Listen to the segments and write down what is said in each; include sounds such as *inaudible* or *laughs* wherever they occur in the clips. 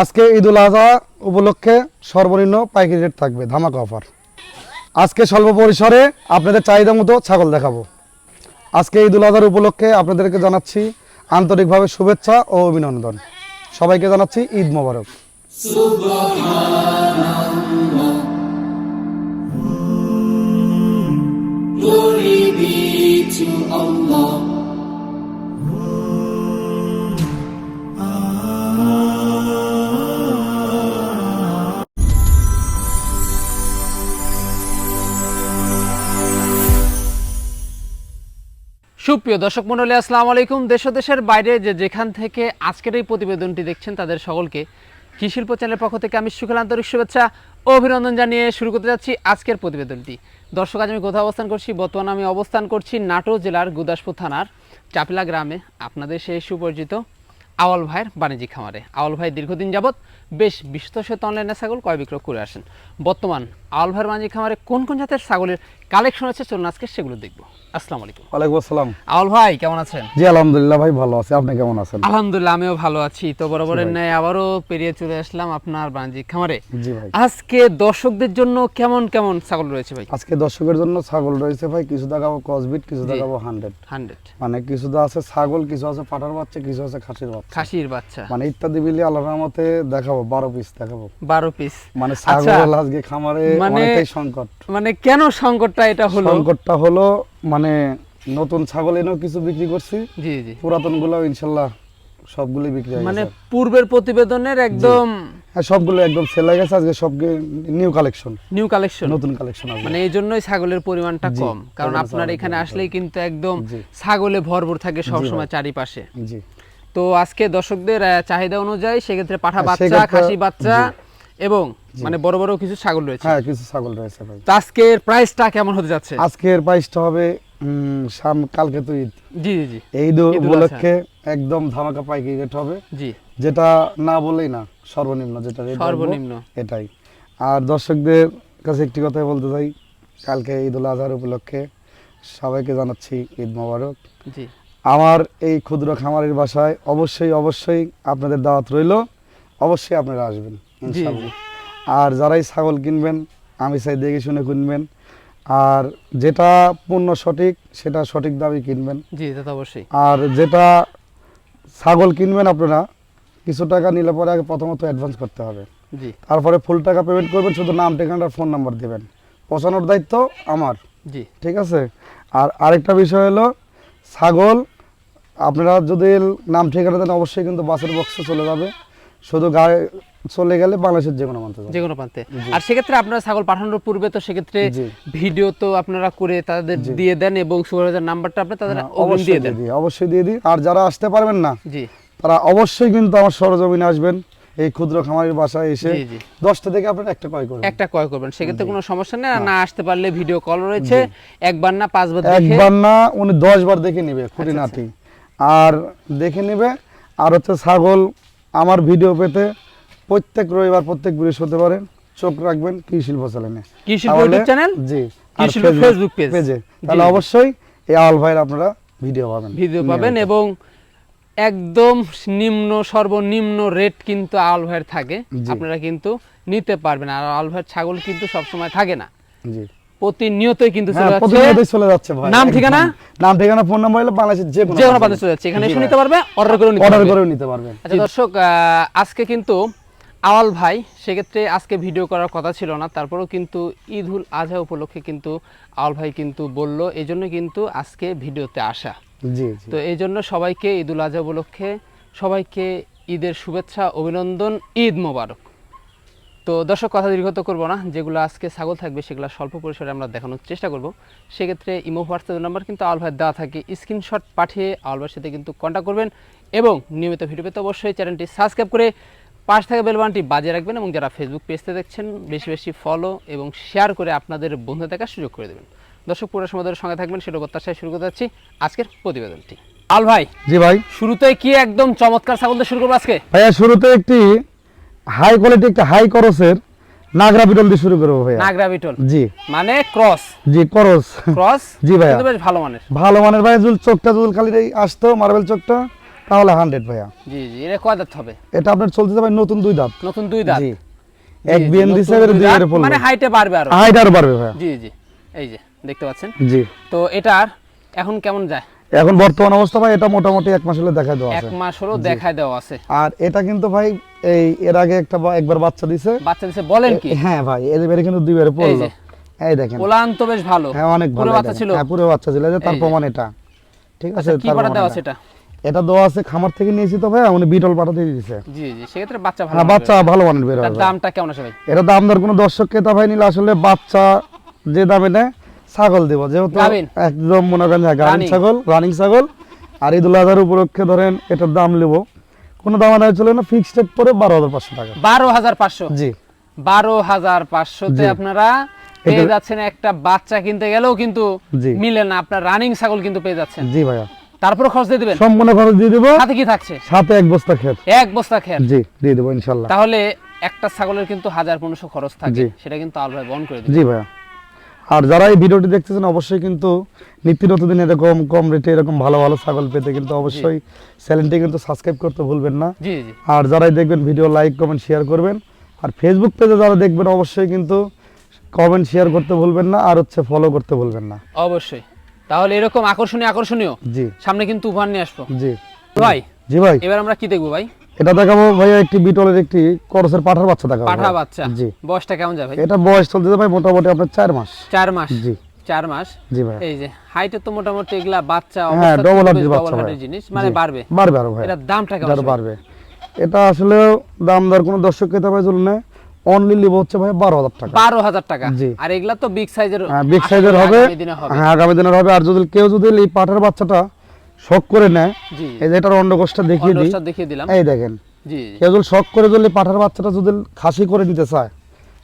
আজকে ঈদুল আজহা উপলক্ষে সর্বনিম্ন পাইকারি রেট থাকবে, ধামাকা অফার। আজকে স্বল্প পরিসরে আপনাদের চাহিদা মতো ছাগল দেখাবো। আজকে ঈদুল আজহার উপলক্ষে আপনাদেরকে জানাচ্ছি আন্তরিকভাবে শুভেচ্ছা ও অভিনন্দন। সবাইকে জানাচ্ছি ঈদ মোবারক। Allah. সুপ্রিয় দর্শক মন্ডলী আসসালামু আলাইকুম। দেশ দেশের বাইরে যে যেখান থেকে আজকের এই প্রতিবেদনটি দেখছেন, তাদের সকলকে কৃষি শিল্প চ্যানেলের পক্ষ থেকে আমি সুখেল আন্তরিক শুভেচ্ছা, অভিনন্দন জানিয়ে শুরু করতে যাচ্ছি আজকের প্রতিবেদনটি। দর্শক, আজ আমি কোথাও অবস্থান করছি? বর্তমানে আমি অবস্থান করছি নাটোর জেলার গুদাসপুর থানার চাপিলা গ্রামে। আপনাদের সেই সুপরিচিত আওয়াল ভাইয়ের বাণিজ্যিক খামারে। আওয়াল ভাই দীর্ঘদিন যাবৎ বেশ বিশ্বত সহিত অনলাইনে ছাগল ক্রয় বিক্রয় করে আসেন। বর্তমান ভাইয়ের বাণিজ্যিক খামারে কোন কোন জাতের ছাগলের কালেকশন আছে? চলুন আজকে সেগুলো দেখব। আসসালামু আলাইকুম। ওয়ালাইকুম আসসালাম। আওয়াল ভাই কেমন আছেন? জি আলহামদুলিল্লাহ ভাই ভালো আছে। আপনি কেমন আছেন? আলহামদুলিল্লাহ আমিও ভালো আছি। তো বরাবরের ন্যায় আবারও পেরিয়ে চলে আসলাম আপনার বাণিজ্যিক খামারে। জি ভাই। আজকে দর্শকদের জন্য কেমন কেমন ছাগল রয়েছে ভাই? আজকে দর্শকের জন্য ছাগল রয়েছে ভাই কিছু দেখাবো ক্রসবিট কিছু। দেখাবো হান্ড্রেড হান্ড্রেড মানে কিছু আছে ছাগল কিছু আছে পাটার বাচ্চা কিছু আছে খাসির বাচ্চা। খাসির বাচ্চা। মানে ইত্যাদি বিলি আল্লাহর রহমতে দেখাবো বারো পিস দেখাবো। বারো পিস মানে আচ্ছা। ছাগল আজকে খামারে মানে- অনেকটাই সংকট। মানে কেন সংকটটা এটা হলো? সংকটটা হলো মানে নতুন ছাগল এনেও কিছু বিক্রি করছি। জি জি। পুরাতনগুলো সবগুলো বিক্রি হয়ে মানে পূর্বের প্রতিবেদনের একদম হ্যাঁ সবগুলো একদম সেল হয়ে গেছে। আজকে সবগুলো নিউ কালেকশন নিউ কালেকশন নতুন কালেকশন আসবে। মানে এই জন্যই ছাগলের পরিমাণটা কম। কারণ আপনার এখানে আসলেই কিন্তু একদম ছাগলে ভরপুর থাকে সবসময়। চারিপাশে। জি। তো আজকে দর্শকদের চাহিদা অনুযায়ী সেক্ষেত্রে পাঠা হ্যাঁ, বাচ্চা খাসি বাচ্চা এবং মানে বড় বড় কিছু ছাগল রয়েছে। হ্যাঁ কিছু ছাগল রয়েছে ভাই। তো আজকের প্রাইসটা কেমন হতে যাচ্ছে? আজকের প্রাইসটা হবে সাম কালকে তো ঈদ। জি জি জি। এই ঈদ উপলক্ষে একদম ধামাকা পাইকারি রেট হবে। জি। যেটা না বলেই না সর্বনিম্ন যেটা রাখব, সর্বনিম্ন। এটাই। আর দর্শকদের কাছে একটি কথাই বলতে চাই কালকে ঈদ উল আজহার উপলক্ষে সবাইকে জানাচ্ছি ঈদ মোবারক। জি। আমার এই ক্ষুদ্র খামারের বাসায় অবশ্যই অবশ্যই আপনাদের দাওয়াত রইল। অবশ্যই আপনারা আসবেন ইনশাআল্লাহ। আর যারাই ছাগল কিনবেন আমি চাই দেখে শুনে কিনবেন। আর যেটা পূর্ণ সঠিক সেটা সঠিক দামে কিনবেন। জি অবশ্যই। আর যেটা ছাগল কিনবেন আপনারা কিছু টাকা নিলে পরে আগে প্রথমত অ্যাডভান্স করতে হবে। জি। তারপরে ফুল টাকা পেমেন্ট করবেন শুধু নাম ঠিকানার ফোন নাম্বার দেবেন। পৌঁছানোর দায়িত্ব আমার। জি। ঠিক আছে? আর আরেকটা বিষয় হলো ছাগল আপনারা যদি নাম ঠিকানা দেন অবশ্যই কিন্তু বাসের বক্সে চলে যাবে। শুধু গায়ে চলে গেলে বাংলাদেশের যে কোনো মানতে যে কোনো প্রান্তে আর সেক্ষেত্রে আপনারা ছাগল পাঠানোর পূর্বে তো সেক্ষেত্রে ভিডিও তো আপনারা করে তাদের দিয়ে দেন এবং সুপারভাইজার নাম্বারটা আপনি তাদের হ্যাঁ, অবশ্যই দিয়ে দেন। অবশ্যই দিয়ে দিই। আর যারা আসতে পারবেন না জি। তারা অবশ্যই কিন্তু আমার সরজমিনে আসবেন। এই ক্ষুদ্র খামারের বাসায় এসে। দশটা থেকে আপনার একটা ক্রয় করবেন। একটা ক্রয় করবেন সেক্ষেত্রে কোনো সমস্যা নেই। না আসতে পারলে ভিডিও কল রয়েছে। একবার না পাঁচবার দেখে একবার না উনি দশ বার দেখে নেবে খুঁটিনাটি। আর দেখে নেবে। আর হচ্ছে ছাগল আমার ভিডিও পেতে প্রত্যেক রবিবার প্রত্যেক বৃহস্পতিবারে চোখ রাখবেন কি শিল্প চ্যানেলে। কি শিল্প তাহলে- চ্যানেল? জি কি আর শিল্প ফেসবুক পেজে তাহলে অবশ্যই এই আল ভাইয়ের আপনারা ভিডিও পাবেন। ভিডিও পাবেন এবং একদম নিম্ন সর্বনিম্ন রেট কিন্তু আল ভাইয়ের থাকে। আপনারা কিন্তু নিতে পারবেন। আর আল ভাইয়ের ছাগল কিন্তু সবসময় থাকে না। জি। প্রতিনিয়তই কিন্তু প্রতিনিয়তই চলে যাচ্ছে ভাই নাম ঠিকানা? নাম ঠিকানা ফোন নাম্বার হলে বাংলাদেশের যে কোনো যে কোনো চলে যাচ্ছে। এখানে এসে নিতে পারবে অর্ডার করে নিতে অর্ডার পারবে। করেও নিতে পারবেন আচ্ছা দর্শক আজকে কিন্তু আওয়াল ভাই সেক্ষেত্রে আজকে ভিডিও করার কথা ছিল না তারপরেও কিন্তু ঈদ উল আজহা উপলক্ষে কিন্তু আওয়াল ভাই কিন্তু বলল এই জন্য কিন্তু আজকে ভিডিওতে আসা। জি জি। তো এই জন্য সবাইকে ঈদ উল আজহা উপলক্ষে সবাইকে ঈদের শুভেচ্ছা অভিনন্দন ঈদ মোবারক। তো দর্শক কথা দীর্ঘত করব না। যেগুলো আজকে ছাগল থাকবে সেগুলো স্বল্প পরিসরে আমরা দেখানোর চেষ্টা করব। সেক্ষেত্রে ইমো হোয়াটসঅ্যাপ নাম্বার কিন্তু আল ভাইয়ের দেওয়া থাকে। স্ক্রিনশট পাঠিয়ে আল ভাইয়ের সাথে কিন্তু কন্ট্যাক্ট করবেন এবং নিয়মিত ভিডিও পেতে অবশ্যই চ্যানেলটি সাবস্ক্রাইব করে পাশ থেকে বেলবানটি বাজিয়ে রাখবেন এবং যারা ফেসবুক পেজতে দেখছেন বেশি বেশি ফলো এবং শেয়ার করে আপনাদের বন্ধু দেখার সুযোগ করে দেবেন। দর্শক পুরো সময় সঙ্গে থাকবেন সেটা প্রত্যাশায় শুরু করতে যাচ্ছি আজকের প্রতিবেদনটি। আল ভাই জি ভাই। শুরুতে কি একদম চমৎকার ছাগল শুরু করব আজকে? ভাইয়া শুরুতে একটি হাই কোয়ালিটি একটা হাই করসের নাগরা বিটল দিয়ে শুরু করব ভাইয়া। নাগরা বিটল? জি। মানে ক্রস? জি করস। ক্রস? *laughs* জি ভাইয়া। বেশ ভালো মানের। ভালো মানের ভাই জুল চোখটা জুল খালি আসতো মার্বেল চোখটা তাহলে হান্ড্রেড ভাইয়া। জি জি এটা কয় দাঁত হবে? এটা আপনার চলতে যাবে নতুন দুই দাঁত। নতুন দুই দাঁত? জি। এক বিএন দিছে এবারে দুই পড়ল। মানে হাইটে বাড়বে আরও। হাইট আরও বাড়বে ভাইয়া। জি জি এই যে দেখতে পাচ্ছেন? জি। তো এটার এখন কেমন যায়? এখন বর্তমান অবস্থা ভাই এটা মোটামুটি এক মাস হলে দেখা দেওয়া আছে। এক মাস হলো দেখায় দেওয়া আছে। আর এটা কিন্তু ভাই এই এর আগে একটা একবার বাচ্চা দিছে। বাচ্চা দিছে বলেন কি? হ্যাঁ ভাই এবারে কিন্তু দুইবারে পড়ল। এই দেখেন। ওলান তো বেশ ভালো। হ্যাঁ অনেক পুরো ভালো বাচ্চা ছিল। হ্যাঁ পুরো বাচ্চা ছিল। এই যে তার প্রমাণ এটা। ঠিক আছে আচ্ছা, কি প্রমাণ দেওয়া এটা। আছে এটা? এটা দেওয়া আছে খামার থেকে নিয়েছি তো ভাই উনি বিটল পাঠাতে দিয়েছে জি জি সেক্ষেত্রে বাচ্চা ভালো হ্যাঁ বাচ্চা ভালো মানের বের হবে। দামটা কেমন আছে ভাই? এটা দাম দর কোনো দর্শক ক্রেতা ভাই নিলে আসলে বাচ্চা যে দামে নেয় ছাগল দিব। যেহেতু একদম মনে করেন রানিং। ছাগল রানিং ছাগল। আর ঈদুল আজহার উপলক্ষে ধরেন এটার দাম নেব। কোনো দাম আদায় চলে না ফিক্সড রেট পরে বারো হাজার পাঁচশো টাকা। বারো হাজার পাঁচশো? জি। বারো হাজার পাঁচশোতে আপনারা পেয়ে যাচ্ছেন একটা বাচ্চা কিনতে গেলেও কিন্তু মিলে না আপনার রানিং ছাগল কিন্তু পেয়ে যাচ্ছেন। জি ভাইয়া। তারপর খরচ দিয়ে দিবেন? সম্পূর্ণ খরচ দিয়ে দিব। সাথে কি থাকছে? সাথে এক বস্তা খেত। এক বস্তা খের জি দিয়ে দেবো ইনশাল্লাহ। তাহলে একটা ছাগলের কিন্তু হাজার পনেরোশো খরচ থাকে। সেটা কিন্তু আল ভাই বহন করে দিবে। জি ভাইয়া। আর যারা এই ভিডিওটি দেখতেছেন অবশ্যই কিন্তু নিত্য নতুন এরকম কম রেটে এরকম ভালো ভালো ছাগল পেতে কিন্তু অবশ্যই চ্যানেলটি কিন্তু সাবস্ক্রাইব করতে ভুলবেন না। আর যারাই দেখবেন ভিডিও লাইক কমেন্ট শেয়ার করবেন। আর ফেসবুক পেজে যারা দেখবেন অবশ্যই কিন্তু কমেন্ট শেয়ার করতে ভুলবেন না। আর হচ্ছে ফলো করতে ভুলবেন না। অবশ্যই। তাহলে এরকম আকর্ষণীয় আকর্ষণীয়। জি। সামনে কিন্তু উপহার নিয়ে আসব। জি। ভাই জি ভাই। এবার আমরা কি দেখব ভাই? এটা দেখাবো ভাইয়া একটি বিটলের একটি করসের পাঠার বাচ্চা দেখাবো পাঠা বাচ্চা। জি। বয়সটা কেমন ভাই? এটা বয়স চলতেছে ভাই মোটামুটি আপনার চার মাস। চার মাস? জি। চার মাস? জি ভাই এই যে হাইটে তো মোটামুটি এগুলা বাচ্চা হ্যাঁ, অবস্থা double কিন্তু হাড্ডির বাচ্চা ভাই। জিনিস মানে বাড়বে। বাড়বে আরও ভাই এটার দামটা কেমন বাড়বে। এটা আসলে দাম দর কোনো দর্শক ক্রেতা ভাই জন্য অনলি লিভ হচ্ছে ভাই বারো হাজার টাকা। বারো হাজার টাকা? জি। আর এগুলা তো বিগ সাইজের বিগ সাইজের হবে। হবে। হ্যাঁ আগামী দিনের হবে। আর যদি কেউ যদি এই পাঠার বাচ্চাটা শখ করে নেয়। এই যে এটার অন্ডকোষটা দেখিয়ে দিই। দেখিয়ে দিলাম। এই দেখেন। কেউ যদি শখ করে যদি পাঠার বাচ্চাটা যদি খাসি করে নিতে চায়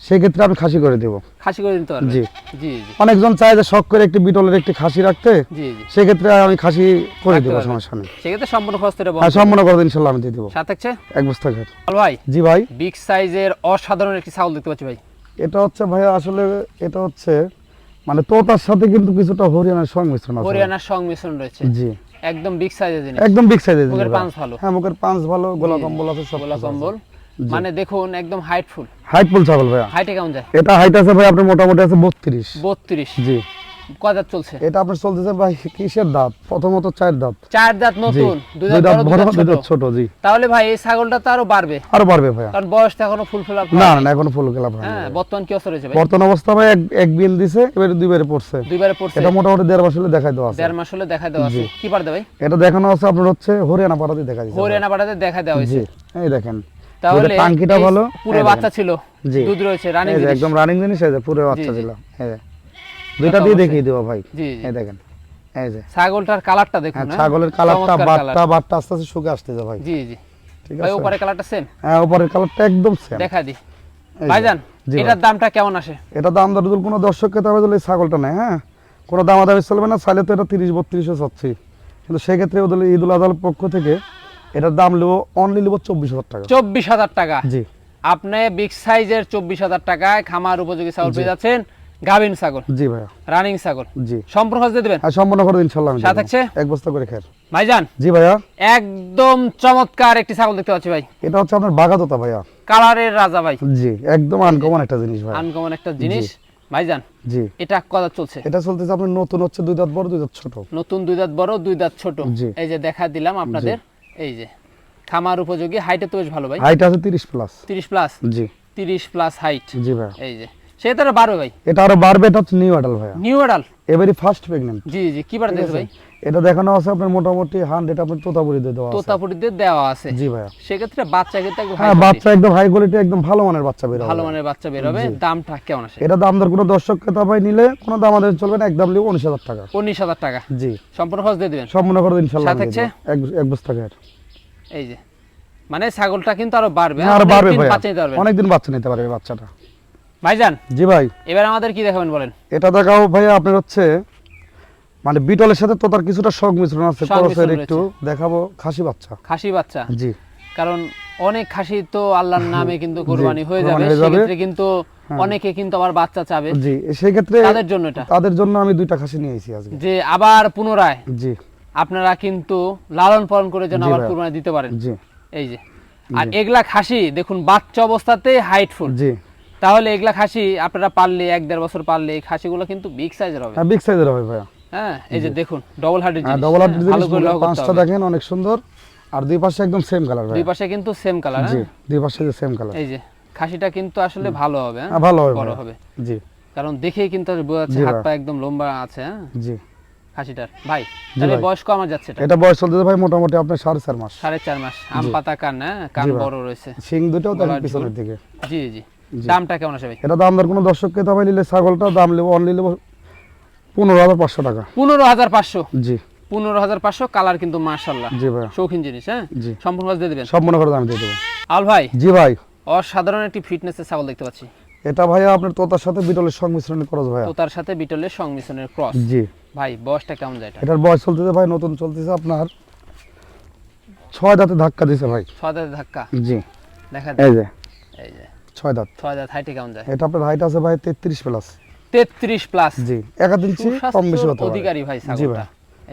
সেক্ষেত্রে আমি খাসি করে দেবো। খাসি করে দিতে পারবে? জি। জি অনেকজন চায় যে শখ করে একটি বিটলের একটি খাসি রাখতে জি জি। সেক্ষেত্রে আমি খাসি করে দেবো সমস্যা নেই। সেক্ষেত্রে সম্পূর্ণ বহন সম্পূর্ণ করে আমি দিয়ে দেবো। সাথে থাকছে? এক বস্তা ভাই। জি ভাই। বিগ সাইজের অসাধারণ একটি ছাগল দেখতে পাচ্ছি ভাই। এটা হচ্ছে ভাইয়া আসলে এটা হচ্ছে মানে তোতার সাথে কিন্তু কিছুটা হরিয়ানার সংমিশ্রণ আছে। হরিয়ানার সংমিশ্রণ রয়েছে। জি। একদম বিগ সাইজের জিনিস। একদম বিগ সাইজের মুখের পাঁচ ভালো। হ্যাঁ মুখের পাঁচ ভালো গলা কম্বল আছে সব গলা কম্বল। মানে দেখুন একদম হাইটফুল হাইট ফুল ছাগল ভাইয়া। হাইটে কেমন যায়? এটা হাইট আছে ভাই আপনার মোটামুটি আছে বত্রিশ। বত্রিশ। জি। কয় দাঁত চলছে? এটা আপনার চলতেছে ভাই কিসের দাঁত? প্রথমত চার দাঁত। চার দাঁত নতুন দুই দাঁত বড় দুই দাঁত ছোট। জি। তাহলে ভাই এই ছাগলটা তো আরও বাড়বে। আরও বাড়বে ভাইয়া। কারণ বয়স তো এখনও ফুল ফিল না না, এখনও ফুল হ্যাঁ বর্তমান কি অবস্থা রয়েছে ভাই? বর্তমান অবস্থা ভাই এক এক বিন দিছে এবারে দুইবারে পড়ছে। দুইবারে পড়ছে। এটা মোটামুটি দেড় মাস হলে দেখাই দেওয়া আছে। দেড় মাস হলে দেখা দেওয়া আছে। কি ভাই? এটা দেখানো আছে আপনার হচ্ছে হরিয়ানা পাড়াতে দেখা দিচ্ছে হরিয়ানা পাঠাতে দেখা দেওয়া হয়েছে। এই দেখেন। তাহলে টাঙ্কিটা ভালো। পুরো বাচ্চা ছিল। দুধ রয়েছে রানিং একদম রানিং জিনিস পুরো বাচ্চা ছিল। এই যে। দুইটা দিয়ে। দেখিয়ে দেবো ভাই। এই দেখেন এই যে। ছাগলটার কালারটা দেখুন হ্যাঁ, হ্যাঁ? ছাগলের কালারটা বাটটা বাটটা আস্তে আস্তে শুকে আসতেছে ভাই। জি জি। ঠিক ভাই আছে? উপরে কালারটা সেম হ্যাঁ উপরের কালারটা একদম সেম দেখা দি। ভাইজান এটার দামটা কেমন আসে? এটা দাম দর কোনো দর্শককে যদি এই ছাগলটা নেয় হ্যাঁ? কোনো দাম দাবি চলবে না চাইলে তো এটা তিরিশ বত্রিশও চাচ্ছি। কিন্তু সেক্ষেত্রে ওদের ঈদুল আজহার পক্ষ থেকে এটার দাম নেব অনলি নেব চব্বিশ হাজার টাকা। চব্বিশ হাজার টাকা? জি। আপনি বিগ সাইজের চব্বিশ হাজার টাকায় খামার উপযোগী ছাগল পেয়ে যাচ্ছেন। গাভিন ছাগল। জি ভাইয়া। রানিং ছাগল। জি। সম্পূর্ণ খরচ দিয়ে দেবেন? আর সম্পূর্ণ করে ইনশাল্লাহ আমি সাথে। এক বস্তা করে খের। ভাইজান? জি ভাইয়া। একদম চমৎকার একটি ছাগল দেখতে পাচ্ছি ভাই। এটা হচ্ছে আপনার বাগাতোতা ভাইয়া। কালারের রাজা ভাই। জি একদম আনকমন একটা জিনিস ভাই আনকমন একটা জিনিস। ভাইজান জি। এটা কত চলছে? এটা চলতেছে আপনার নতুন হচ্ছে দুই দাঁত বড় দুই দাঁত ছোট। নতুন দুই দাঁত বড় দুই দাঁত ছোট। এই যে দেখা দিলাম আপনাদের। এই যে খামার উপযোগী হাইটে তো বেশ ভালো ভাই। হাইট আছে তিরিশ প্লাস তিরিশ প্লাস জি। তিরিশ প্লাস হাইট জি ভাইয়া। এই যে সে তারা বারো ভাই। এটা আরও বাড়বে এটা হচ্ছে নিউ অ্যাডাল ভাইয়া। নিউ এডাল এবারই ফার্স্ট প্রেগনেন্ট জি জি কি বার ভাই? এটা দেখানো আছে আপনার মোটামুটি হান্ড্রেড আপনার তোতাপুরি দিয়ে দেওয়া আছে। তোতাপুরিতে দেওয়া আছে। জি ভাইয়া। সেক্ষেত্রে বাচ্চা কিন্তু একদম হ্যাঁ বাচ্চা একদম হাই কোয়ালিটি একদম ভালো মানের বাচ্চা বের ভালো মানের বাচ্চা বেরোবে দামটা কেমন আসে? এটা দাম দর কোনো দর্শক ক্রেতা ভাই নিলে কোনো দাম আমাদের চলবে না একদম উনিশ হাজার টাকা। উনিশ হাজার টাকা। জি। সম্পূর্ণ খরচ দিয়ে দিবেন? সম্পূর্ণ করে ইনশাল্লাহ সাথে এক বস্তা খের এই যে। মানে ছাগলটা কিন্তু আরও বাড়বে। হ্যাঁ, আর বাড়বে অনেকদিন বাচ্চা নিতে পারবে বাচ্চাটা। ভাইজান জি ভাই। এবার আমাদের কি দেখাবেন বলেন? এটা দেখাও ভাইয়া আপনার হচ্ছে মানে বিটলের সাথে তো তার কিছুটা শখ মিশ্রণ আছে খরচের একটু। দেখাবো খাসি বাচ্চা। খাসি বাচ্চা? জি। কারণ অনেক খাসি তো আল্লাহর নামে কিন্তু কোরবানি হয়ে যাবে। কোরবানি হয়ে সেক্ষেত্রে কিন্তু অনেকে কিন্তু আবার বাচ্চা চাবে। জি সেই ক্ষেত্রে তাদের জন্য এটা। তাদের জন্য আমি দুইটা খাসি নিয়ে এসেছি আজকে। যে আবার পুনরায় জি। আপনারা কিন্তু লালন পালন করে যেন আবার কুরবানি দিতে পারেন। জি। এই যে। আর এগুলা খাসি দেখুন বাচ্চা অবস্থাতেই হাইটফুল জি। তাহলে এগুলা খাসি আপনারা পারলে এক দেড় বছর পারলে এই খাসিগুলো কিন্তু বিগ সাইজের হবে। হ্যাঁ বিগ সাইজের হবে ভাইয়া। হ্যাঁ এই যে দেখুন ডবল হার্টের হ্যাঁ জিনিস ডবল হার্ট হ্যাঁ, করতে পাঁচটা দেখেন অনেক সুন্দর। আর দুই পাশে একদম সেম কালার দুই পাশে কিন্তু সেম কালার জি দুই পাশে যে সেম কালার এই যে খাসিটা কিন্তু আসলে ভালো হবে হ্যাঁ? হ্যাঁ ভালো হবে বড় হবে। জি। কারণ দেখেই কিন্তু বোঝা যাচ্ছে হাত পা একদম লম্বা আছে হ্যাঁ? জি। খাসিটার। ভাই তাহলে ভাই। বয়স কম যাচ্ছে এটা? এটা বয়স চলতেছে ভাই মোটামুটি আপনার সাড়ে চার মাস। সাড়ে চার মাস। আম পাতা কান হ্যাঁ? কান বড় রয়েছে। শিং দুটোও দেখেন গলার পিছনের দিকে। জি জি। দামটা কেমন আসে ভাই এটা দাম দর কোনো দর্শককে দামে নিলে ছাগলটা দাম নেব অনলি নেব পনেরো হাজার পাঁচশো টাকা। পনেরো হাজার পাঁচশো? জি। পনেরো হাজার পাঁচশো কালার কিন্তু মার্শাল্লাহ জি ভাইয়া। শৌখিন জিনিস হ্যাঁ? জি। সম্পূর্ণ দিয়ে দিবেন? দাম দিয়ে দেবো। আল ভাই। জি ভাই। অসাধারণ একটি ফিটনেসের ছাগল দেখতে পাচ্ছি। এটা ভাইয়া আপনার তোতার সাথে বিটলের সংমিশ্রণ খরচ ভাইয়া। তো তার সাথে বিটলের সংমিশ্রণের ক্রস জি। ভাই বয়সটা কেমন যায় এটা? এটার বয়স চলতেছে ভাই নতুন চলতেছে আপনার ছয় দাঁতে ধাক্কা দিছে ভাই। ছয় দাঁতের ধাক্কা? জি। দেখা এই যে। এই যে। ছয় দাঁত। ছয় দাঁত হাইটে কেমন যায়? এটা আপনার হাইট আছে ভাই তেত্রিশ প্লাস তেত্রিশ প্লাস জি ইঞ্চি কম বেশি হতে অধিকারী ভাই জি ভাই।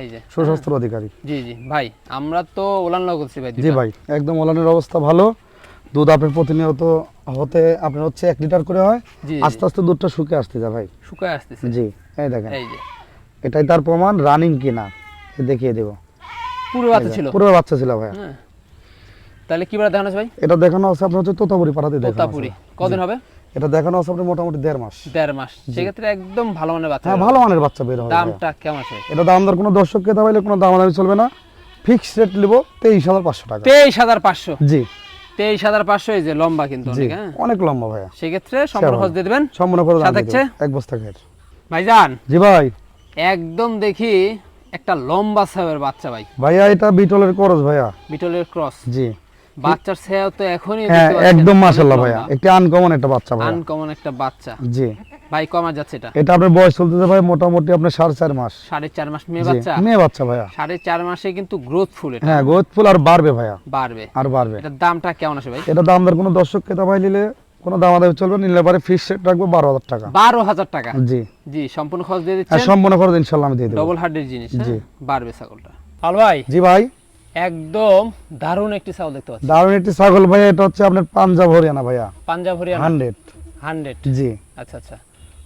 এই যে সুস্বাস্থ্যের অধিকারী। জি জি। ভাই আমরা তো ওলান করছি ভাই জি ভাই একদম ওলানের অবস্থা ভালো। দুধ আপনার প্রতিনিয়ত হতে আপনার হচ্ছে এক লিটার করে হয়। আস্তে আস্তে দুধটা শুকে আসতে যায় ভাই। শুকায় আসতেছে। জি এই দেখেন। এই যে। এটাই তার প্রমাণ রানিং কিনা। দেখিয়ে দেবো। পুরো বাচ্চা ছিল? পুরো বাচ্চা ছিল ভাই হ্যাঁ। তাহলে কি বার দেখানো আছে ভাই? এটা দেখানো আছে আপনার হচ্ছে তোতাপুরি পাড়াতে দেখানো তোতাপুরি। কদিন হবে? এটা দেখানো আছে আপনার মোটামুটি দেড় মাস। দেড় মাস। সেক্ষেত্রে একদম ভালো মানের বাচ্চা হ্যাঁ ভালো মানের বাচ্চা বের হবে। দামটা কেমন আছে এটা দাম দর কোনো দর্শককে দাবাইলে কোনো দামাদামি চলবে না। ফিক্স রেট নিব তেইশ হাজার পাঁচশো টাকা। তেইশ হাজার পাঁচশো? জি। তেইশ হাজার পাঁচশো এই যে লম্বা কিন্তু অনেক হ্যাঁ? অনেক লম্বা ভাইয়া। সেক্ষেত্রে সম্পূর্ণ। খরচ দিয়ে দেবেন। সম্পূর্ণ দাম। হচ্ছে? এক বস্তা খের ভাইজান। জি ভাই। একদম দেখি একটা লম্বা সাহেবের বাচ্চা ভাই। ভাইয়া এটা বিটলের করজ ভাইয়া। বিটলের ক্রস। জি। বাচ্চার ছেও তো এখনই হ্যাঁ একদম মাশাল্লাহ ভাইয়া। একটি আনকমন একটা বাচ্চা ভাইয়া। আনকমন একটা বাচ্চা। জি। ভাই কমা যাচ্ছে এটা? এটা আপনার বয়স চলতেছে ভাই মোটামুটি আপনার সাড়ে চার মাস। সাড়ে চার মাস মেয়ে বাচ্চা? মেয়ে বাচ্চা ভাইয়া। সাড়ে চার মাসে কিন্তু গ্রোথ ফুল এটা। হ্যাঁ গোদ ফুল আর বাড়বে ভাইয়া। বাড়বে। আর বাড়বে। এটার দামটা কেমন আছে ভাই? এটা দাম দর কোনো দর্শক ক্রেতা ভাই নিলে কোনো দামাদামি চলবে নিলে পরে ফিক্স রাখব বারো হাজার টাকা। বারো হাজার টাকা? জি। জি সম্পূর্ণ খরচ দিয়ে হ্যাঁ দিচ্ছেন? সম্পূর্ণ খরচ ইনশাল্লাহ আমি দিয়ে দেবো। ডবল হার্ডের জিনিস হ্যাঁ? জি। বাড়বে ছাগলটা। আল ভাই? জি ভাই? একদম দারুণ একটি ছাগল দেখতে পাচ্ছি। দারুণ একটি ছাগল ভাইয়া এটা হচ্ছে আপনার পাঞ্জাব হরিয়ানা ভাইয়া। পাঞ্জাব হরিয়ানা। হান্ড্রেড। হান্ড্রেড। জি। আচ্ছা আচ্ছা।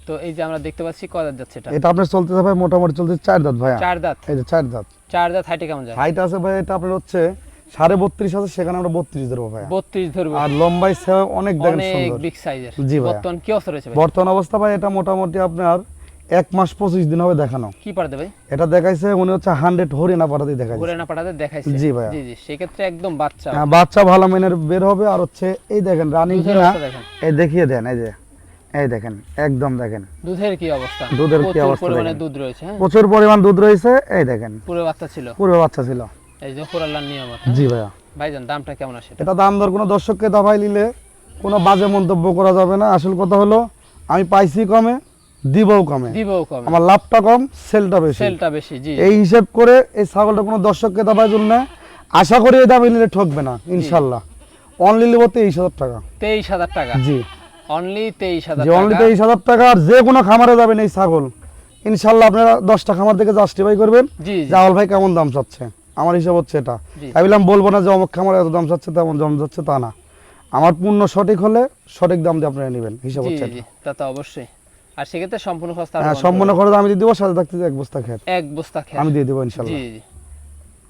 তো এই যে আমরা দেখতে পাচ্ছি কদার যাচ্ছে এটা? এটা আপনার চলতেছে ভাই মোটামুটি চলতেছে চার দাঁত ভাইয়া। চার দাঁত এই যে চার দাঁত চার দাঁত হাইটে কেমন যায়? হাইট আছে ভাই এটা আপনার হচ্ছে সাড়ে বত্রিশ আছে সেখানে আমরা বত্রিশ ধরবো ভাইয়া। বত্রিশ ধরবো। আর লম্বাই অনেক দেখেন সুন্দর। বিগ সাইজের জি ভাইয়া। বর্তমান কি অবস্থা রয়েছে বর্তমান অবস্থা ভাই এটা মোটামুটি আপনার এক মাস পঁচিশ দিন হবে দেখানো। কি পারবে ভাই? এটা দেখাইছে উনি হচ্ছে হান্ড্রেড হরিয়ানা পাঠাতেই দেখাইছে। ঘুরে না পাঠাতে দেখাইছে। জি ভাইয়া। জি জি সেক্ষেত্রে একদম বাচ্চা। হ্যাঁ, বাচ্চা ভালো মানের বের হবে আর হচ্ছে এই দেখেন রানিং কিনা এই দেখিয়ে দেন এই যে এই দেখেন একদম দেখেন। দুধের কি অবস্থা? দুধের কি প্রচুর অবস্থা পরিমাণে দুধ রয়েছে হ্যাঁ? প্রচুর পরিমাণ দুধ রয়েছে এই দেখেন। পুরো বাচ্চা ছিল? পুরো বাচ্চা ছিল। এই যে ফোরাল্লার নিয়ামত হ্যাঁ? জি ভাইয়া। ভাইজান দামটা কেমন আসে? এটা? এটা দাম দর কোনো দর্শককে দাবাই নিলে কোনো বাজে মন্তব্য করা যাবে না। আসল কথা হলো আমি পাইছি কমে দিবও কমে। দিবও কম। আমার লাভটা কম সেলটা বেশি। সেলটা বেশি জি এই হিসেব করে এই ছাগলটা কোনো দর্শককে দাবাই জন্য আশা করি এই দামে নিলে ঠকবে না ইনশাল্লাহ। অনলি নেব তেইশ হাজার টাকা। তেইশ হাজার টাকা। জি। অনলি তেইশ হাজার অনলি তেইশ হাজার টাকা আর যে কোনো খামারে যাবেন এই ছাগল। ইনশাল্লাহ আপনারা দশটা খামার থেকে জাস্টিফাই করবেন। জাওয়াল ভাই কেমন দাম চাচ্ছে? আমার হিসাব হচ্ছে এটা। আমি বললাম বলব না যে অমুক খামারে এত দাম চাচ্ছে তেমন দাম যাচ্ছে তা না। আমার পূর্ণ সঠিক হলে সঠিক দাম দিয়ে আপনারা নেবেন হিসাব হচ্ছে তা তো অবশ্যই। আর সেক্ষেত্রে সম্পূর্ণ খরচ হ্যাঁ সম্পূর্ণ খরচ আমি দিয়ে দেবো সাথে থাকতে এক বস্তা খের এক বস্তা খেয়ে আমি দিয়ে দেবো ইনশাল্লাহ। জি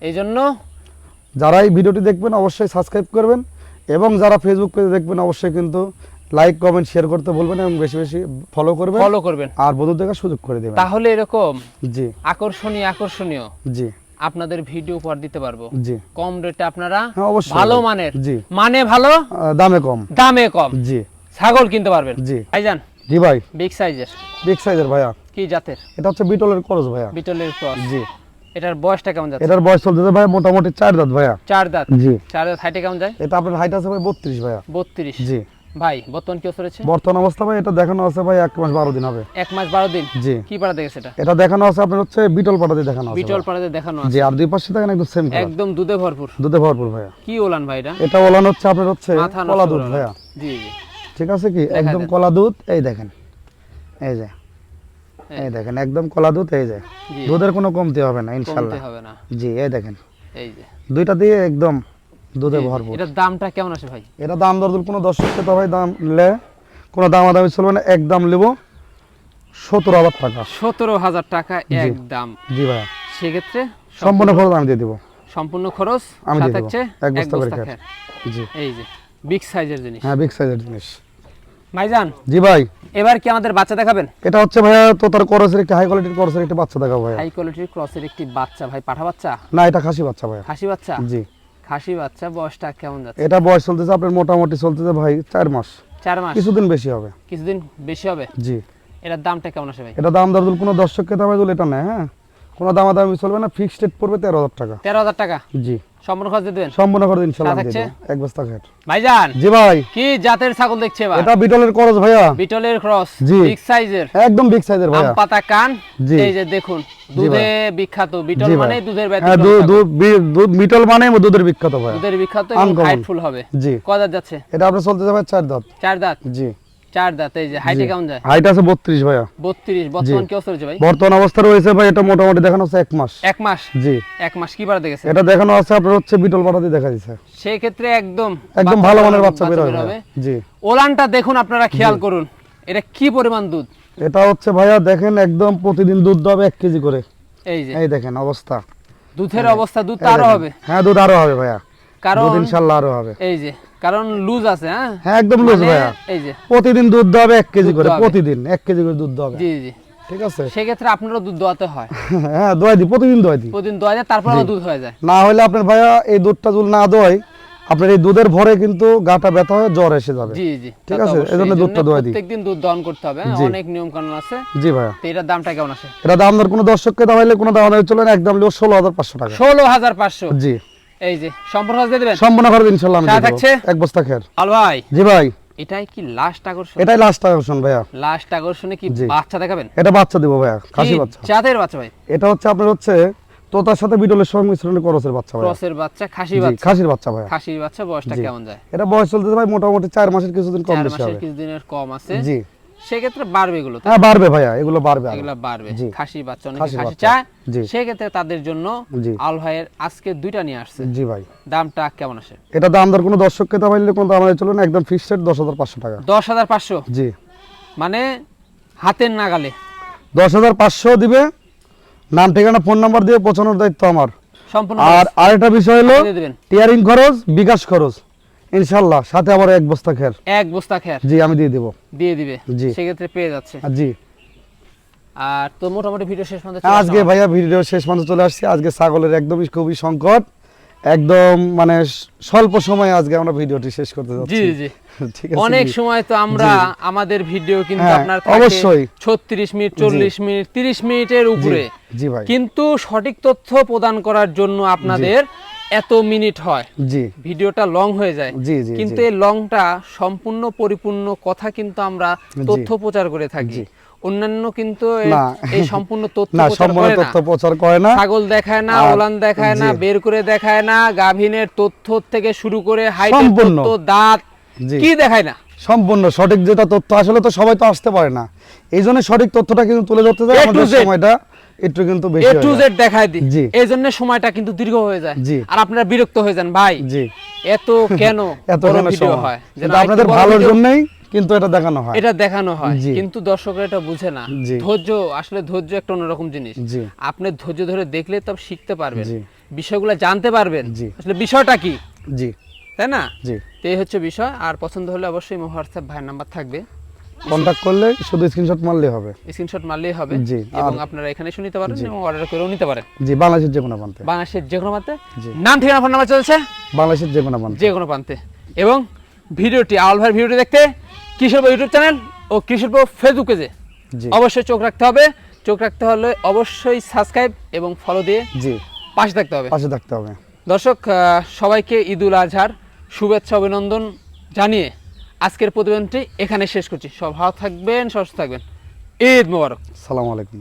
এই জন্য যারা এই ভিডিওটি দেখবেন অবশ্যই সাবস্ক্রাইব করবেন এবং যারা ফেসবুক পেজে দেখবেন অবশ্যই কিন্তু লাইক কমেন্ট শেয়ার করতে বলবেন এবং বেশি বেশি ফলো করবেন। ফলো করবেন। আর বধূ দেখার সুযোগ করে দেবেন। তাহলে এরকম জি। আকর্ষণীয় আকর্ষণীয় জি। আপনাদের ভিডিও উপহার দিতে পারব। জি। কম রেটে আপনারা হ্যাঁ, অবশ্যই। ভালো। মানের। জি। মানে ভালো দামে কম। দামে কম। জি। ছাগল কিনতে পারবেন। জি। ভাইজান জি ভাই বিগ সাইজের বিগ সাইজের ভাইয়া? কি জাতের? এটা হচ্ছে বিটলের খরচ ভাইয়া। বিটলের ক্রস। জি। এটার বয়সটা কেমন যাচ্ছে? এটার বয়স চলতেছে ভাই মোটামুটি চার দাঁত ভাইয়া। চার দাঁত। জি। চার দাঁত হাইটে কেমন যায়? এটা আপনার হাইট আছে ভাই বত্রিশ ভাইয়া। বত্রিশ। জি। ভাই বর্তমান কি অবস্থা বর্তমান অবস্থা ভাই এটা দেখানো আছে ভাই এক মাস বারো দিন হবে। এক মাস বারো দিন? জি। কি পাড়া দেখেছে এটা? এটা দেখানো আছে আপনার হচ্ছে বিটল পাটাতে দেখানো আছে বিটল। পাড়াতে দেখানো জি আছে আর দুই পাশে দেখেন একদম সেম একদম দুধে ভরপুর। দুধে ভরপুর ভাইয়া। কি ওলান ভাই এটা? এটা ওলান হচ্ছে আপনার হচ্ছে কলা দুধ ভাইয়া। জি জি। ঠিক আছে কি? একদম কলা দুধ এই দেখেন। এই যে এই দেখেন একদম কলা দুধ এই জি। দুধের কোনো কমতি হবে না ইনশাল্লাহ। জি এই দেখেন। এই যে। দুইটা দিয়ে একদম দুধে। ভরপুর। এটার দামটা কেমন আছে ভাই? এটা দাম দর কোনো দর্শককে তো ভাই দাম নিলে কোনো দামাদামি চলবে না একদম নেব সতেরো হাজার টাকা। সতেরো হাজার টাকা এক দাম। জি ভাইয়া। সেক্ষেত্রে সম্পূর্ণ খরচ আমি দিয়ে দিব। সম্পূর্ণ খরচ আমি দিয়ে সাথে এক বস্তা করে। জি। এই যে। বিগ সাইজের জিনিস। হ্যাঁ বিগ সাইজের জিনিস। ভাইজান জি ভাই। এবার কি আমাদের বাচ্চা দেখাবেন? এটা হচ্ছে ভাইয়া তো তার করসের একটি হাই কোয়ালিটির করসের একটি বাচ্চা দেখাবো ভাইয়া। হাই কোয়ালিটির ক্রসের একটি বাচ্চা। ভাই পাঠা বাচ্চা? না এটা খাসি বাচ্চা ভাইয়া। খাসি বাচ্চা? জি। খাসি বাচ্চা বয়সটা কেমন যাচ্ছে? এটা বয়স চলতেছে আপনার মোটামুটি চলতেছে ভাই চার মাস। চার মাস? কিছুদিন বেশি হবে। কিছুদিন বেশি হবে? জি। এটার দামটা কেমন আসে ভাই? এটা দাম দরদুল কোনো দর্শককে দামে এটা নেয় হ্যাঁ? কোনো দামাদামি চলবে না ফিক্সড রেট পড়বে তেরো হাজার টাকা। তেরো হাজার টাকা? জি। সম্পূর্ণ খরচ দিয়ে দেবেন? সম্পূর্ণ সাথে দিয়ে এক বস্তা খেট। ভাইজান! জি ভাই। কি জাতের ছাগল দেখছে এবার? এটা বিটলের করস ভাইয়া। বিটলের ক্রস। জি। বিগ সাইজের। একদম বিগ সাইজের ভাইয়া। পাতা কান। এই যে দেখুন দুধে বিখ্যাত। বিটল মানে দুধের হ্যাঁ ব্যতিক্রম দুধ দুধ দুধ বিটল মানে দুধের বিখ্যাত ভাইয়া। দুধের বিখ্যাত এবং। হাইটফুল হবে। জি। কয় দাঁত যাচ্ছে? এটা আপনার চলতেছে ভাই চার দাঁত। চার দাঁত? জি। চার দাঁত এই যে হাইটে কেমন যায়? হাইট আছে বত্রিশ ভাইয়া। বত্রিশ বর্তমান কি অবস্থা ভাই? বর্তমান অবস্থা রয়েছে ভাই এটা মোটামুটি দেখানো হচ্ছে এক মাস। এক মাস? জি। এক মাস কি বার দেখেছে এটা দেখানো আছে আপনার হচ্ছে বিটল পাঠাতে দেখা দিচ্ছে সেই ক্ষেত্রে একদম একদম ভালো মানের বাচ্চা বের হবে। জি। ওলানটা দেখুন আপনারা খেয়াল করুন। এটা কি পরিমাণ দুধ? এটা হচ্ছে ভাইয়া দেখেন একদম প্রতিদিন দুধ হবে এক কেজি করে। এই যে। এই দেখেন অবস্থা। দুধের অবস্থা দুধ আরও হবে? হ্যাঁ দুধ আরও হবে ভাইয়া। কারণ ইনশাল্লাহ আরও হবে। এই যে কারণ লুজ আছে হ্যাঁ? হ্যাঁ একদম লুজ মানে ভাইয়া। এই যে প্রতিদিন দুধ এক কেজি করে প্রতিদিন কেজি করে দুধ হবে। জি জি। ঠিক আছে? আপনারও দুধ দোয়াতে হয়। *laughs* হ্যাঁ দোয়াই দি প্রতিদিন দোয়াই দি প্রতিদিন দোয়া যায় তারপর আবার দুধ হয়ে যায়। না হলে আপনার ভাইয়া এই দুধটা যদি না দোয় আপনার এই দুধের ভরে কিন্তু গাটা ব্যথা হয়ে জ্বর এসে যাবে। জি জি ঠিক আছে, এজন্য দুধটা দোয়া দিই। প্রত্যেকদিন দুধ দহন করতে হবে হ্যাঁ, অনেক নিয়ম কানুন আছে। জি ভাইয়া। তো এটার দামটা কেমন আছে এটা দাম দর কোনো দর্শককে দামাইলে কোনো দাম দাম চলে না একদম লিও ষোলো হাজার পাঁচশো টাকা। ষোলো হাজার পাঁচশো। জি। এই যে সম্পূর্ণ খরচ দিয়ে দেবেন? সম্পূর্ণ খরচ ইনশাল্লাহ আমি চা থাকছে? এক বস্তা খের। আল ভাই। জি ভাই। এটাই কি লাস্ট আকর্ষণ? এটাই লাস্ট আকর্ষণ ভাইয়া। লাস্ট আকর্ষণে কি বাচ্চা দেখাবেন? এটা বাচ্চা দিব ভাইয়া খাসি বাচ্চা। জাতের বাচ্চা ভাই? এটা হচ্ছে আপনার হচ্ছে তোতার সাথে বিটলের সংমিশ্রণে করসের বাচ্চা ভাইয়া। ক্রসের বাচ্চা খাসি বাচ্চা। খাসির বাচ্চা ভাইয়া। খাসির বাচ্চা বয়সটা। কেমন যায়? এটা বয়স চলতেছে ভাই মোটামুটি চার মাসের কিছুদিন কম বেশি মাসের কিছুদিনের কম আছে। জি। সেক্ষেত্রে বাড়বে এগুলো হ্যাঁ বাড়বে ভাইয়া এগুলো বাড়বে এগুলো বাড়বে। খাসি বাচ্চা অনেকে খাসি চায়। সেক্ষেত্রে তাদের জন্য আল ভাইয়ের আজকে দুইটা নিয়ে আসছে। জি ভাই। দামটা কেমন আসে? এটা দাম দর কোনো দামাইলে কোনো দাম চলে না একদম ফিক্সড দশ হাজার পাঁচশো টাকা। দশ হাজার পাঁচশো? জি। মানে হাতের নাগালে। দশ হাজার পাঁচশো দিবে নাম ঠিকানা ফোন নাম্বার দিয়ে পৌঁছানোর দায়িত্ব আমার। সম্পূর্ণ আর আরেকটা বিষয় হলো টিয়ারিং খরচ বিকাশ খরচ। ইনশাল্লাহ সাথে আবার এক বস্তা খের। এক বস্তা খের। জি আমি দিয়ে দেবো। দিয়ে দিবে? জি। সেক্ষেত্রে পেয়ে যাচ্ছে। জি। আর তো মোটামুটি ভিডিও শেষ পর্যন্ত আজকে ভাইয়া ভিডিও শেষ পর্যন্ত চলে আসছি। আজকে ছাগলের একদমই খুবই সংকট। একদম মানে স্বল্প সময়ে আজকে আমরা ভিডিওটি শেষ করতে যাচ্ছি। জি জি। *laughs* ঠিক আছে অনেক সময় তো আমরা আমাদের ভিডিও কিন্তু হ্যাঁ, আপনার অবশ্যই। ছত্রিশ মিনিট চল্লিশ মিনিট তিরিশ মিনিটের উপরে। জি ভাই। কিন্তু সঠিক তথ্য প্রদান করার জন্য আপনাদের এত মিনিট হয়। জি। ভিডিওটা লং হয়ে যায়। জি জি কিন্তু। এই লংটা সম্পূর্ণ পরিপূর্ণ কথা কিন্তু আমরা তথ্য প্রচার করে থাকি। অন্যান্য কিন্তু এই সম্পূর্ণ তথ্য না সম্পূর্ণ তথ্য প্রচার করে না। ছাগল দেখায় না ওলান দেখায় না বের করে দেখায় না গাভিনের তথ্য থেকে শুরু করে সম্পূর্ণ। তথ্য দাঁত কি দেখায় না। সম্পূর্ণ সঠিক যেটা তথ্য আসলে তো সবাই তো আসতে পারে না। এই জন্য সঠিক তথ্যটা কিন্তু তুলে ধরতে যায় আমাদের সময়টা। একটু কিন্তু বেশি এ টু জেড দেখায় দিই জি। এই জন্য সময়টা কিন্তু দীর্ঘ হয়ে যায়। আর আপনারা বিরক্ত হয়ে যান ভাই। জি। এত কেন *laughs* এত কেন ভিডিও হয়? আপনাদের ভালোর জন্যই কিন্তু এটা দেখানো হয়। এটা দেখানো হয়। কিন্তু দর্শকরা এটা বুঝে না। ধৈর্য আসলে ধৈর্য একটা অন্যরকম জিনিস। আপনি ধৈর্য ধরে দেখলে তবে শিখতে পারবেন। বিষয়গুলো জানতে পারবেন। আসলে বিষয়টা কি? জি। তাই না? জি। তো এই হচ্ছে বিষয়। আর পছন্দ হলে অবশ্যই হোয়াটসঅ্যাপ ভাইয়ের নাম্বার থাকবে। কন্ট্যাক্ট করলে শুধু স্ক্রিনশট মারলেই হবে। স্ক্রিনশট মারলেই হবে জি, এবং আপনারা এখানে শুনিতে পারেন এবং অর্ডার করেও নিতে পারেন। জি বাংলাদেশের যে কোনো প্রান্তে। বাংলাদেশের যে কোনো প্রান্তে নাম ঠিকানা ফোন নাম্বার চলছে? বাংলাদেশের যে কোনো প্রান্তে। যে কোনো প্রান্তে। এবং ভিডিওটি আওয়াল ভাইয়ের ভিডিওটি দেখতে কিশোর ইউটিউব চ্যানেল ও কিশোর ফেসবুক পেজে জি। অবশ্যই চোখ রাখতে হবে। চোখ রাখতে হলে অবশ্যই সাবস্ক্রাইব এবং ফলো দিয়ে জি। পাশে থাকতে হবে। পাশে থাকতে হবে। দর্শক সবাইকে ঈদ উল আজহার শুভেচ্ছা অভিনন্দন জানিয়ে আজকের প্রতিবেদনটি এখানে শেষ করছি। সব ভালো থাকবেন সুস্থ থাকবেন। ঈদ মোবারক। সালাম আলাইকুম।